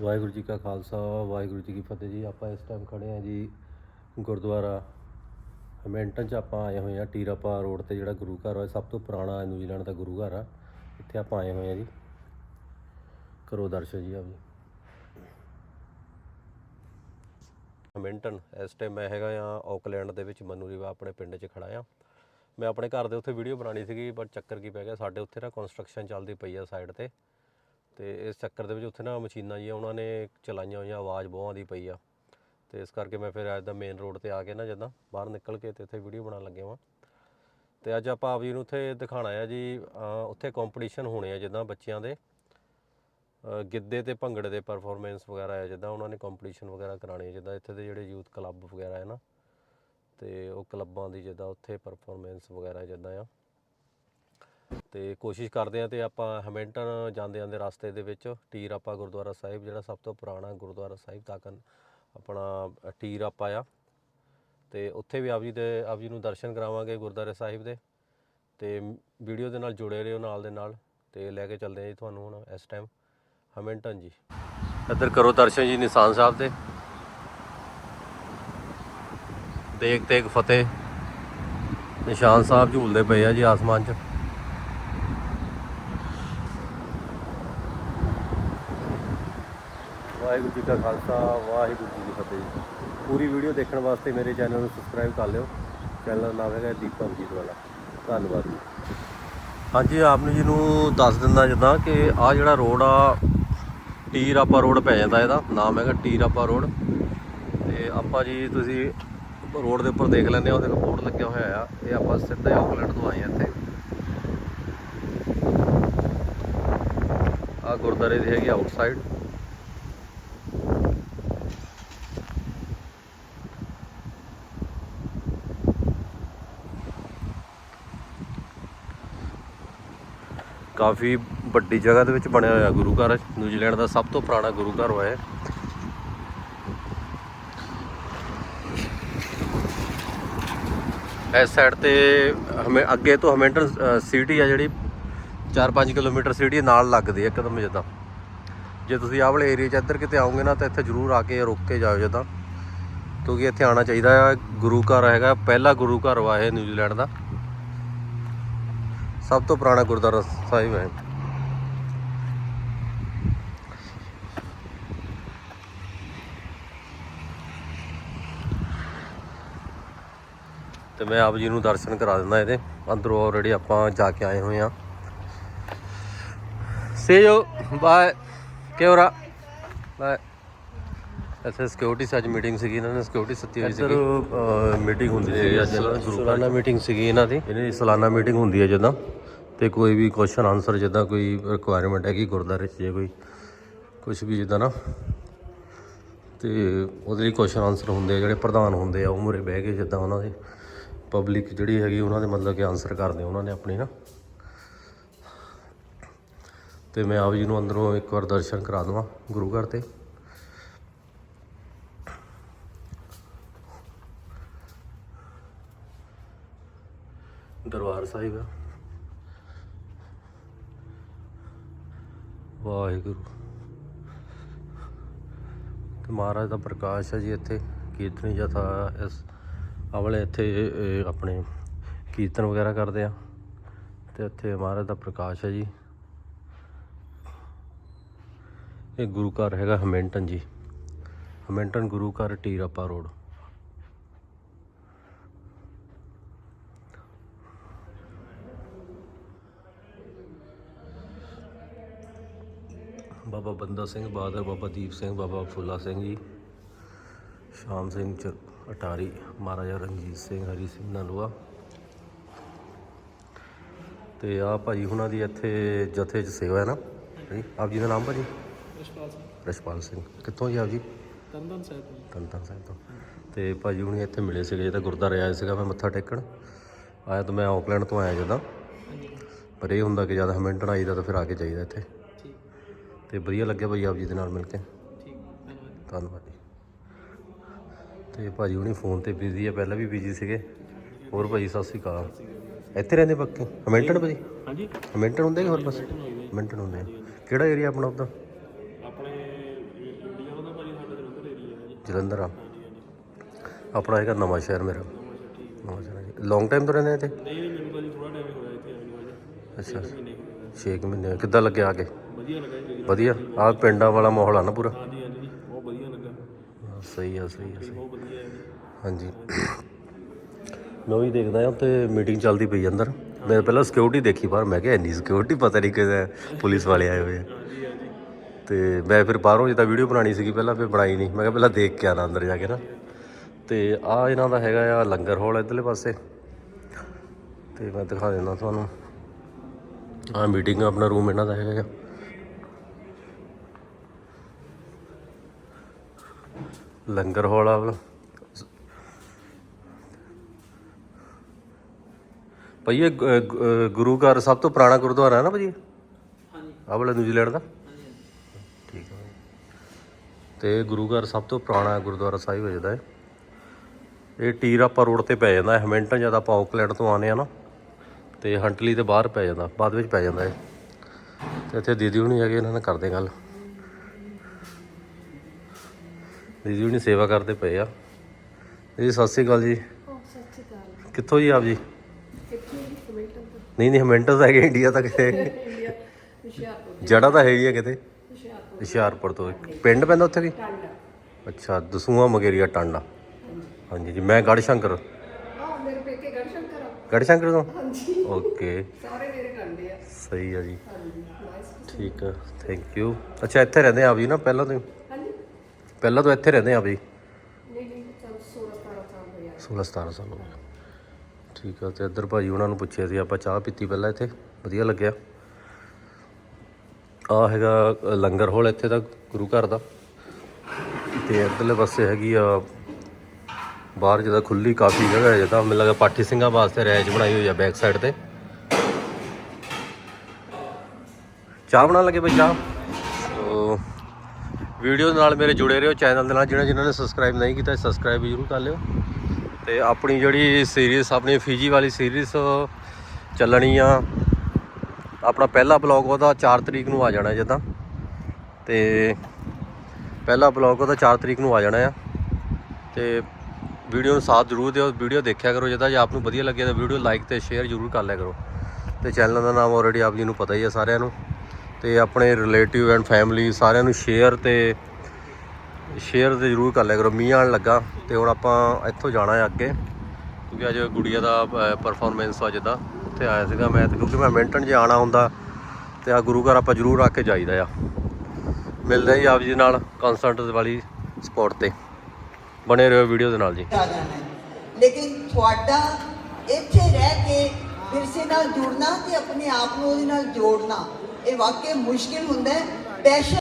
ਵਾਹਿਗੁਰੂ ਜੀ ਕਾ ਖਾਲਸਾ, ਵਾਹਿਗੁਰੂ ਜੀ ਕੀ ਫਤਿਹ ਜੀ। ਆਪਾਂ ਇਸ ਟਾਈਮ ਖੜੇ ਆ ਜੀ ਗੁਰਦੁਆਰਾ ਹਮਿੰਟਨ ਚ। ਆਪਾਂ ਆਏ ਹੋਏ ਆ ਟੀਰਾਪਾ ਰੋਡ ਤੇ, ਜਿਹੜਾ ਗੁਰੂ ਘਰ ਹੈ ਸਭ ਤੋਂ ਪੁਰਾਣਾ ਨਿਊਜ਼ੀਲੈਂਡ ਦਾ ਗੁਰੂ ਘਰ ਆ। ਇੱਥੇ ਆਪਾਂ ਆਏ ਹੋਏ ਆ ਜੀ। ਕਰੋ ਦਰਸ਼ਨ ਜੀ ਆਪ ਜੀ। ਹਮਿੰਟਨ, ਇਸ ਟਾਈਮ ਮੈਂ ਹੈਗਾ ਆ ਆਕਲੈਂਡ ਦੇ ਵਿੱਚ। ਮਨੂ ਰਿਵਾ ਆਪਣੇ ਪਿੰਡ 'ਚ ਖੜਾ ਆ। ਮੈਂ ਆਪਣੇ ਘਰ ਦੇ ਉੱਥੇ ਵੀਡੀਓ ਬਣਾਣੀ ਸੀਗੀ, ਪਰ ਚੱਕਰ ਕੀ ਪੈ ਗਿਆ, ਸਾਡੇ ਉੱਥੇ ਨਾ ਕੰਸਟਰਕਸ਼ਨ ਚੱਲਦੀ ਪਈ ਆ ਸਾਈਡ ਤੇ। ਤੇ ਇਸ ਚੱਕਰ ਦੇ ਵਿੱਚ ਉੱਥੇ ਨਾ ਮਸ਼ੀਨਾਂ ਜੀ ਉਹਨਾਂ ਨੇ ਚਲਾਈਆਂ ਹੋਈਆਂ, ਆਵਾਜ਼ ਬਹੁਤ ਆਉਂਦੀ ਪਈ ਆ। ਤੇ ਇਸ ਕਰਕੇ ਮੈਂ ਫਿਰ ਅੱਜ ਦਾ ਮੇਨ ਰੋਡ ਤੇ ਆ ਕੇ ਨਾ ਜਦਾਂ ਬਾਹਰ ਨਿਕਲ ਕੇ ਤੇ ਉੱਥੇ ਵੀਡੀਓ ਬਣਾਉਣ ਲੱਗਿਆ ਵਾਂ। ਤੇ ਅੱਜ ਆਪਾਂ ਆਪ ਜੀ ਨੂੰ ਉੱਥੇ ਦਿਖਾਣਾ ਆ ਜੀ ਉੱਥੇ ਕੰਪੀਟੀਸ਼ਨ ਹੋਣੇ ਆ ਜਿੱਦਾਂ ਬੱਚਿਆਂ ਦੇ। ਗਿੱਧੇ ਤੇ ਭੰਗੜੇ ਦੇ ਪਰਫਾਰਮੈਂਸ ਵਗੈਰਾ ਆ ਜਿੱਦਾਂ ਉਹਨਾਂ ਨੇ ਕੰਪੀਟੀਸ਼ਨ ਵਗੈਰਾ ਕਰਾਣੇ ਆ, ਜਿੱਦਾਂ ਇੱਥੇ ਦੇ ਜਿਹੜੇ ਯੂਥ ਕਲੱਬ ਵਗੈਰਾ ਹੈ ਨਾ। ਤੇ ਉਹ ਕਲੱਬਾਂ ਦੀ ਜਿੱਦਾਂ ਉੱਥੇ ਪਰਫਾਰਮੈਂਸ ਵਗੈਰਾ ਜਿੱਦਾਂ ਆ। ਤੇ ਕੋਸ਼ਿਸ਼ ਕਰਦੇ ਆ ਤੇ ਆਪਾਂ ਹੈਮਿਲਟਨ ਜਾਂਦੇ ਜਾਂਦੇ ਰਸਤੇ ਦੇ ਵਿੱਚ ਟੀਰ ਆਪਾ ਗੁਰਦੁਆਰਾ ਸਾਹਿਬ, ਜਿਹੜਾ ਸਭ ਤੋਂ ਪੁਰਾਣਾ ਗੁਰਦੁਆਰਾ ਸਾਹਿਬ ਤੱਕ ਆਪਣਾ ਟੀਰ ਆਪਾ ਆ। ਤੇ ਉੱਥੇ ਵੀ ਆਪ ਜੀ ਦੇ, ਆਪ ਜੀ ਨੂੰ ਦਰਸ਼ਨ ਕਰਾਵਾਂਗੇ ਗੁਰਦੁਆਰੇ ਸਾਹਿਬ ਦੇ। ਤੇ ਵੀਡੀਓ ਦੇ ਨਾਲ ਜੁੜੇ ਰਹੋ ਨਾਲ ਦੇ ਨਾਲ ਤੇ ਲੈ ਕੇ ਚੱਲਦੇ ਆ ਜੀ ਤੁਹਾਨੂੰ ਹੁਣ ਇਸ ਟਾਈਮ ਹੈਮਿਲਟਨ ਜੀ। ਇੱਧਰ ਕਰੋ ਦਰਸ਼ਨ ਜੀ ਨਿਸ਼ਾਨ ਸਾਹਿਬ ਦੇ। ਦੇਖ ਤੇਗ ਫਤਿਹ। ਨਿਸ਼ਾਨ ਸਾਹਿਬ ਝੂਲਦੇ ਪਏ ਆ ਜੀ ਆਸਮਾਨ 'ਚ। ਵਾਹਿਗੁਰੂ ਜੀ ਕਾ ਖਾਲਸਾ, ਵਾਹਿਗੁਰੂ ਜੀ ਕੀ ਫਤਿਹ। ਜੀ ਪੂਰੀ ਵੀਡੀਓ ਦੇਖਣ ਵਾਸਤੇ ਮੇਰੇ ਚੈਨਲ ਨੂੰ ਸਬਸਕ੍ਰਾਈਬ ਕਰ ਲਿਓ। ਚੈਨਲ ਦਾ ਨਾਮ ਹੈਗਾ ਦੀਪਕ ਜੀਤ ਵਾਲਾ। ਧੰਨਵਾਦ ਜੀ। ਹਾਂਜੀ ਆਪ ਨੂੰ ਜੀ ਨੂੰ ਦੱਸ ਦਿੰਦਾ ਜਿੱਦਾਂ ਕਿ ਆ ਜਿਹੜਾ ਰੋਡ ਆ ਟੀਰਾਪਾ ਰੋਡ ਪੈ ਜਾਂਦਾ ਇਹਦਾ। ਨਾਮ ਹੈਗਾ ਟੀਰਾਪਾ ਰੋਡ। ਤੇ ਆਪਾਂ ਜੀ ਤੁਸੀਂ ਰੋਡ ਦੇ ਉੱਪਰ ਦੇਖ ਲੈਂਦੇ ਆ ਉਹਦੇ ਕੋਲ ਬੋਰਡ ਲੱਗਿਆ ਹੋਇਆ ਆ। ਇਹ ਆਪਾਂ ਸਿੱਧਾ ਹੀ ਆਕਲੈਂਡ ਤੋਂ ਆਏ ਆ ਇੱਥੇ। ਆ ਗੁਰਦਾਰੇ ਦੀ ਹੈਗੀ ਆਊਟਸਾਈਡ ਕਾਫੀ ਵੱਡੀ ਜਗ੍ਹਾ ਦੇ ਵਿੱਚ ਬਣਿਆ ਹੋਇਆ ਗੁਰੂ ਘਰ ਨਿਊਜ਼ੀਲੈਂਡ ਦਾ ਸਭ ਤੋਂ ਪੁਰਾਣਾ ਗੁਰੂ ਘਰ ਹੋਇਆ ਹੈ। ਇਸ ਸਾਈਡ ਤੇ ਹਮੇ ਅੱਗੇ ਤੋਂ ਹਮੈਂਟਨ ਸਿਟੀ ਆ ਜਿਹੜੀ। 4-5 ਕਿਲੋਮੀਟਰ ਸਿਟੀ ਨਾਲ ਲੱਗਦੀ ਹੈ ਇੱਕਦਮ ਜਿੱਦਾਂ। ਜੇ ਤੁਸੀਂ ਆਹ ਵਾਲੇ ਏਰੀਆ 'ਚ ਇੱਧਰ ਕਿਤੇ ਆਉਂਗੇ ਨਾ, ਤਾਂ ਇੱਥੇ ਜ਼ਰੂਰ ਆ ਕੇ ਰੁਕ ਕੇ ਜਾਓ ਜਿੱਦਾਂ। ਕਿਉਂਕਿ ਇੱਥੇ ਆਉਣਾ ਚਾਹੀਦਾ ਆ ਗੁਰੂ ਘਰ ਹੈਗਾ, ਪਹਿਲਾ ਗੁਰੂ ਘਰ ਵਾ ਇਹ ਨਿਊਜ਼ੀਲੈਂਡ ਦਾ। ਸਭ ਤੋਂ ਪੁਰਾਣਾ ਗੁਰਦੁਆਰਾ ਸਾਹਿਬ ਹੈ। ਤੇ ਮੈਂ ਆਪ ਜੀ ਨੂੰ ਦਰਸ਼ਨ ਕਰਾ ਦਿੰਦਾ ਇਹਦੇ। ਅੰਦਰੋਂ ਆਲਰੇਡੀ ਆਪਾਂ ਜਾ ਕੇ ਆਏ ਹੋਏ ਆ ਸੇ ਜੋ ਬਾਏ ਕਿਉਰਾ ਬਾਏ ਇੱਥੇ ਸਿਕਿਉਰਿਟੀ ਅੱਜ ਮੀਟਿੰਗ ਸੀਗੀ ਇਹਨਾਂ ਨੇ ਸਿਕਿਉਰਿਟੀ ਸੱਤੀ ਹੋਈ ਸੀਗੀ। ਮੀਟਿੰਗ ਹੁੰਦੀ ਸੀ ਅੱਜ ਸਾਲਾਨਾ ਮੀਟਿੰਗ ਸੀਗੀ ਇਹਨਾਂ ਦੀ। ਇਹਨਾਂ ਦੀ ਸਾਲਾਨਾ ਮੀਟਿੰਗ ਹੁੰਦੀ ਹੈ ਜਦੋਂ ਤੇ ਕੋਈ ਵੀ ਕੁਐਸਚਨ ਆਨਸਰ ਜਿੱਦਾਂ ਕੋਈ ਰਿਕੁਆਇਰਮੈਂਟ ਹੈਗੀ ਗੁਰਦਾਰੇ 'ਚ ਜੇ ਕੋਈ ਕੁਝ ਵੀ ਜਿੱਦਾਂ ਨਾ ਤੇ ਉਹਦੇ ਲਈ ਕੁਐਸਚਨ ਆਨਸਰ ਹੁੰਦੇ ਆ ਜਿਹੜੇ ਪ੍ਰਧਾਨ ਹੁੰਦੇ ਆ ਉਹ ਮੂਹਰੇ ਬਹਿ ਕੇ ਜਿੱਦਾਂ ਉਹਨਾਂ ਦੇ। ਪਬਲਿਕ ਜਿਹੜੀ ਹੈਗੀ ਉਹਨਾਂ ਦੇ ਮਤਲਬ ਕਿ ਆਨਸਰ ਕਰਦੇ ਉਹਨਾਂ ਨੇ ਆਪਣੀ ਨਾ। ਤੇ ਮੈਂ ਆਪ ਜੀ ਨੂੰ ਅੰਦਰੋਂ ਇੱਕ ਵਾਰ ਦਰਸ਼ਨ ਕਰਾ ਦਵਾਂ ਗੁਰੂ ਘਰ ਤੇ। ਦਰਬਾਰ ਸਾਹਿਬ ਆ। ਵਾਹਿਗੁਰੂ। ਤੇ ਮਹਾਰਾਜ ਦਾ ਪ੍ਰਕਾਸ਼ ਹੈ ਜੀ ਇੱਥੇ, ਕੀਰਤਨੀ ਜਥਾ ਇਸ ਆਵਲੇ ਇੱਥੇ ਆਪਣੇ ਕੀਰਤਨ ਵਗੈਰਾ ਕਰਦੇ ਆ। ਤੇ ਇੱਥੇ ਮਹਾਰਾਜ ਦਾ ਪ੍ਰਕਾਸ਼ ਹੈ ਜੀ। ਇਹ ਗੁਰੂ ਘਰ ਹੈਗਾ ਹਮੈਂਟਨ ਜੀ। ਹਮੈਂਟਨ ਗੁਰੂ ਘਰ, ਟੀਰਾਪਾ ਰੋਡ। ਬਾਬਾ ਬੰਦਾ ਸਿੰਘ ਬਹਾਦਰ ਬਾਬਾ ਦੀਪ ਸਿੰਘ ਬਾਬਾ ਫੁੱਲਾ ਸਿੰਘ ਜੀ ਸ਼ਾਮ ਸਿੰਘ ਚ ਅਟਾਰੀ ਮਹਾਰਾਜਾ ਰਣਜੀਤ ਸਿੰਘ ਹਰੀ ਸਿੰਘ ਨਲੂਆ ਤੇ ਆ ਭਾਜੀ ਹੁਣਾਂ ਦੀ ਇੱਥੇ ਜਥੇ 'ਚ ਸੇਵਾ ਹੈ ਨਾ? ਜੀ ਆਪ ਜੀ ਦਾ ਨਾਮ ਭਾਜੀ? ਰਿਸ਼ਪਾਲ ਸਿੰਘ। ਰਸ਼ਪਾਲ ਸਿੰਘ। ਕਿੱਥੋਂ ਜੀ ਆਪ ਜੀ? ਤੰਦਨ ਸਾਹਿਬ ਤੋਂ ਤਨਤਨ ਸਾਹਿਬ ਤੋਂ। ਤੇ ਭਾਜੀ ਹੁਣੀ ਇੱਥੇ ਮਿਲੇ ਸੀਗੇ ਤਾਂ ਗੁਰਦੁਆਰੇ ਆਏ ਸੀਗਾ ਮੈਂ ਮੱਥਾ ਟੇਕਣ। ਆਇਆ ਤਾਂ ਮੈਂ ਆਕਲੈਂਡ ਤੋਂ ਆਇਆ ਜਦੋਂ। ਪਰ ਇਹ ਹੁੰਦਾ ਕਿ ਜਦ ਹਮਿੰਟਨ ਆਈਦਾ ਤਾਂ ਫਿਰ ਆ ਕੇ ਜਾਈਦਾ ਇੱਥੇ। ਤੇ ਵਧੀਆ ਲੱਗਿਆ ਭਾਜੀ ਆਪ ਜੀ ਦੇ ਨਾਲ ਮਿਲ ਕੇ। ਠੀਕ ਧੰਨਵਾਦ। ਧੰਨਵਾਦ ਜੀ। ਤੇ ਭਾਜੀ ਹੁਣੀ ਫੋਨ ਤੇ ਬਿਜ਼ੀ ਆ ਪਹਿਲਾਂ ਵੀ ਬਿਜ਼ੀ ਸੀਗੇ। ਹੋਰ ਭਾਜੀ ਸਤਿ ਸ਼੍ਰੀ ਅਕਾਲ। ਇੱਥੇ ਰਹਿੰਦੇ ਪੱਕੇ? ਹਮਿੰਟਨ ਭਾਜੀ? ਹਾਂਜੀ। ਹਮਿੰਟਨ ਹੁੰਦੇ ਕਿ ਹੋਰ ਬਸ ਹਮਿੰਟਨ ਹੁੰਦੇ। ਆ। ਕਿਹੜਾ ਏਰੀਆ ਆਪਣਾ ਆਪਣੇ ਜਲੰਧਰ ਆ। ਹਾਂਜੀ ਹਾਂਜੀ। ਆਪਣਾ ਹੈਗਾ ਨਵਾਂ ਸ਼ਹਿਰ ਮੇਰਾ। ਨਵਾਂ ਸ਼ਹਿਰ ਜੀ। ਲੌਂਗ ਟਾਈਮ ਤੋਂ ਰਹਿੰਦੇ ਇੱਥੇ? ਨਹੀਂ ਨਹੀਂ ਮੈਨੂੰ ਭਾਜੀ ਥੋੜਾ ਟਾਈਮ ਹੋਇਆ ਇੱਥੇ ਆਏ ਨੂੰ ਅਜੇ ਅੱਛਾ। ਮਹੀਨੇ ਆ। 6 ਮਹੀਨੇ ਕਿੱਦਾਂ ਲੱਗਿਆ ਆ ਕੇ? ਵਧੀਆ। ਲੱਗਾ ਜੀ ਵਧੀਆ ਆਹ ਪਿੰਡਾਂ ਵਾਲਾ ਮਾਹੌਲ ਆ ਨਾ ਪੂਰਾ? ਹਾਂਜੀ ਹਾਂਜੀ ਜੀ ਬਹੁਤ ਵਧੀਆ ਲੱਗਾ। ਹਾਂ, ਸਹੀ ਆ ਸਹੀ ਆ ਸਹੀ। ਬਹੁਤ ਵਧੀਆ ਹੈ ਜੀ। ਹਾਂਜੀ। ਮੈਂ ਵੀ ਦੇਖਦਾ ਆ ਮੀਟਿੰਗ ਚੱਲਦੀ ਪਈ ਆ ਅੰਦਰ। ਮੈਂ ਪਹਿਲਾਂ ਸਿਕਿਉਰਿਟੀ ਦੇਖੀ ਬਾਹਰ। ਮੈਂ ਕਿਹਾ ਇੰਨੀ ਸਿਕਿਉਰਿਟੀ ਪਤਾ ਨਹੀਂ ਕਿਹਦਾ ਪੁਲਿਸ ਵਾਲੇ ਆਏ ਹੋਏ ਆ। ਹਾਂਜੀ ਹਾਂਜੀ। ਤੇ ਮੈਂ ਫਿਰ ਬਾਹਰੋਂ ਜਿੱਦਾਂ ਵੀਡੀਓ ਬਣਾਣੀ ਸੀਗੀ ਪਹਿਲਾਂ ਫਿਰ ਬਣਾਈ ਨਹੀਂ ਮੈਂ ਕਿਹਾ ਪਹਿਲਾਂ ਦੇਖ ਕੇ ਆਣਾ ਅੰਦਰ ਜਾ ਕੇ ਨਾ। ਤੇ ਆ ਇਹਨਾਂ ਦਾ ਹੈਗਾ ਆ ਲੰਗਰ ਹਾਲ ਇਧਰਲੇ ਪਾਸੇ। ਤੇ ਮੈਂ ਦਿਖਾ ਦਿੰਦਾ ਤੁਹਾਨੂੰ। ਆ ਮੀਟਿੰਗ ਆਪਣਾ ਰੂਮ ਇਹਨਾਂ ਦਾ ਹੈਗਾ ਆ। ਲੰਗਰ ਹਾਲ ਆ। ਭਈ ਇਹ ਗੁਰੂ ਘਰ ਸਭ ਤੋਂ ਪੁਰਾਣਾ ਗੁਰਦੁਆਰਾ ਹੈ ਨਾ ਭਾਜੀ? ਹਾਂਜੀ। ਆਹ ਵਾਲਾ ਨਿਊਜ਼ੀਲੈਂਡ ਦਾ? ਠੀਕ ਹੈ ਤੇ ਗੁਰੂ ਘਰ ਸਭ ਤੋਂ ਪੁਰਾਣਾ ਗੁਰਦੁਆਰਾ ਸਾਹਿਬ ਹੈ ਜਿਹਦਾ ਹੈ ਇਹ ਟੀਰਾਪਾ ਰੋਡ ਤੇ ਪੈ ਜਾਂਦਾ ਹੈ ਹੈਮਿਲਟਨ ਜਦ ਆਪਾਂ ਆਕਲੈਂਡ ਤੋਂ ਆਨੇ ਆ ਨਾ ਤੇ ਹੰਟਲੀ ਦੇ ਬਾਹਰ ਪੈ ਜਾਂਦਾ ਬਾਅਦ ਵਿੱਚ ਪੈ ਜਾਂਦਾ ਹੈ ਤੇ ਇੱਥੇ ਦੀਦੀ ਹੁਣੀ ਹੈਗੇ ਇਹਨਾਂ ਨਾਲ ਕਰਦੇ ਗੱਲ। ਦੀਦੀ ਹੁਣੀ ਸੇਵਾ ਕਰਦੇ ਪਏ ਆ। ਜੀ ਸਤਿ ਸ੍ਰੀ ਅਕਾਲ ਜੀ। ਕਿੱਥੋਂ ਜੀ ਆਪ ਜੀ? ਨਹੀਂ ਨਹੀਂ ਹੈਮਿਲਟਨ ਤਾਂ ਹੈਗੇ ਇੰਡੀਆ ਤੱਕ ਜੜਾ ਤਾਂ। ਹੈਗੀ ਆ ਕਿਤੇ। ਹੁਸ਼ਿਆਰਪੁਰ ਤੋਂ। ਪਿੰਡ ਪੈਂਦਾ ਉੱਥੇ ਵੀ? ਟਾਂਡਾ। ਅੱਛਾ ਦਸੂਆ ਮਗੇਰੀਆ ਟਾਂਡਾ। ਹਾਂਜੀ। ਜੀ ਮੈਂ ਗੜ ਸ਼ੰਕਰ ਆਹ ਮੇਰੇ ਪੇਕੇ ਗੜਸ਼ੰਕਰ ਆ ਗੜ ਸ਼ੰਕਰ ਤੋਂ? ਹਾਂਜੀ। ਓਕੇ ਸਾਰੇ ਮੇਰੇ ਕਰਦੇ ਆ। ਸਹੀ ਆ ਜੀ। ਹਾਂਜੀ ਨਾਈਸ ਠੀਕ ਆ ਥੈਂਕ ਯੂ ਅੱਛਾ ਇੱਥੇ ਰਹਿੰਦੇ ਆ ਆਪ ਜੀ ਨਾ ਪਹਿਲਾਂ ਤੋਂ ਹੀ? ਹਾਂਜੀ। ਪਹਿਲਾਂ ਤੋਂ ਇੱਥੇ ਰਹਿੰਦੇ ਆ ਆਪ ਜੀ ਨਹੀਂ ਨਹੀਂ ਚਲ 16 17 ਸਾਲ ਹੋ ਗਿਆ 16 17 ਸਾਲ ਹੋ ਗਏ। ਠੀਕ ਆ ਤੇ ਇੱਧਰ ਭਾਜੀ ਉਹਨਾਂ ਨੂੰ ਪੁੱਛਿਆ ਸੀ ਆਪਾਂ ਚਾਹ ਪੀਤੀ ਪਹਿਲਾਂ ਇੱਥੇ? ਵਧੀਆ ਲੱਗਿਆ। ਆ ਹੈਗਾ ਅ, ਲੰਗਰ ਹਾਲ ਇੱਥੇ ਦਾ ਗੁਰੂ ਘਰ ਦਾ। ਤੇ ਇੱਧਰਲੇ ਪਾਸੇ ਹੈਗੀ ਆ ਬਾਹਰ ਜਿਹਦਾ ਖੁੱਲੀ ਕਾਫੀ ਜਗ੍ਹਾ ਹੈ, ਜਿੱਦਾਂ ਮੈਨੂੰ ਲੱਗਾ ਪਾਠੀ ਸਿੰਘਾਂ ਵਾਸਤੇ ਰੈਜ ਬਣਾਈ ਹੋਈ ਆ ਬੈਕ ਸਾਈਡ ਤੇ। ਚਾਹ ਬਣਾਉਣ ਲੱਗੇ ਬਈ ਚਾਹ? ਸੋ ਵੀਡੀਓ ਨਾਲ ਮੇਰੇ ਜੁੜੇ ਰਹੋ ਚੈਨਲ ਦੇ ਨਾਲ, ਜਿਹਨਾਂ ਜਿਨ੍ਹਾਂ ਨੇ ਸਬਸਕ੍ਰਾਈਬ ਨਹੀਂ ਕੀਤਾ ਸਬਸਕ੍ਰਾਈਬ ਜ਼ਰੂਰ ਕਰ ਲਿਓ। ਤੇ ਆਪਣੀ ਜਿਹੜੀ ਸੀਰੀਜ਼ ਆਪਣੀ ਫਿਜ਼ੀ ਵਾਲੀ ਸੀਰੀਜ਼ ਚੱਲਣੀ ਆ, ਆਪਣਾ ਪਹਿਲਾ ਬਲੌਗ ਉਹਦਾ 4 ਤਰੀਕ ਨੂੰ ਆ ਜਾਣਾ ਜਿੱਦਾਂ। ਤੇ ਪਹਿਲਾ ਬਲੌਗ ਉਹਦਾ 4 ਤਰੀਕ ਨੂੰ ਆ ਜਾਣਾ ਆ। ਤੇ ਵੀਡੀਓ ਨੂੰ ਸਾਥ ਜ਼ਰੂਰ ਦਿਓ, ਵੀਡੀਓ ਦੇਖਿਆ ਕਰੋ ਜਿੱਦਾਂ ਜੇ ਆਪ ਨੂੰ ਵਧੀਆ ਲੱਗੇ ਤਾਂ ਵੀਡੀਓ ਲਾਈਕ ਤੇ ਸ਼ੇਅਰ ਜ਼ਰੂਰ ਕਰ ਲਿਆ ਕਰੋ। ਤੇ ਚੈਨਲ ਦਾ ਨਾਮ ਆਲਰੇਡੀ ਆਪ ਜੀ ਨੂੰ ਪਤਾ ਹੀ ਆ ਸਾਰਿਆਂ ਨੂੰ। ਤੇ ਆਪਣੇ ਰਿਲੇਟਿਵ ਐਂਡ ਫੈਮਿਲੀ ਸਾਰਿਆਂ ਨੂੰ ਸ਼ੇਅਰ ਤੇ ਸ਼ੇਅਰ ਤੇ ਜ਼ਰੂਰ ਕਰ ਲਿਆ ਕਰੋ, ਮੀਂਹ ਆਉਣ ਲੱਗਾ ਤੇ ਹੁਣ ਆਪਾਂ ਇੱਥੋਂ ਜਾਣਾ ਹੈ ਅੱਗੇ। ਕਿਉਂਕਿ ਅੱਜ ਗੁੜੀਆ ਦਾ ਪਰਫਾਰਮੈਂਸ ਆ ਜਿੱਦਾਂ ਉੱਥੇ ਆਇਆ ਸੀਗਾ ਮੈਂ ਤੇ ਕਿਉਂਕਿ ਮੈਂ ਮਿੰਟਨ ਜੇ ਆਣਾ ਹੁੰਦਾ ਤੇ ਆ ਗੁਰੂ ਘਰ ਆਪਾਂ ਜ਼ਰੂਰ ਆ ਕੇ ਜਾਈਦਾ ਆ। ਮਿਲਦੇ ਜੀ ਆਪ ਜੀ ਨਾਲ ਕਨਸਰਟ ਵਾਲੀ ਸਪੋਰਟ ਤੇ। ਬਣੇ ਰਹੋ ਵੀਡੀਓ ਦੇ ਨਾਲ ਜੀ ਆ ਜਾਣਾ ਹੈ। ਲੇਕਿਨ ਤੁਹਾਡਾ ਇੱਥੇ ਰਹਿ ਕੇ ਵਿਰਸੇ ਨਾਲ ਜੁੜਨਾ ਤੇ ਆਪਣੇ ਆਪ ਨੂੰ ਉਹਦੇ ਨਾਲ ਜੋੜਨਾ, ਇਹ ਵਾਕਿਆ ਮੁਸ਼ਕਿਲ ਹੁੰਦਾ ਹੈ ਪੈਸ਼ਨ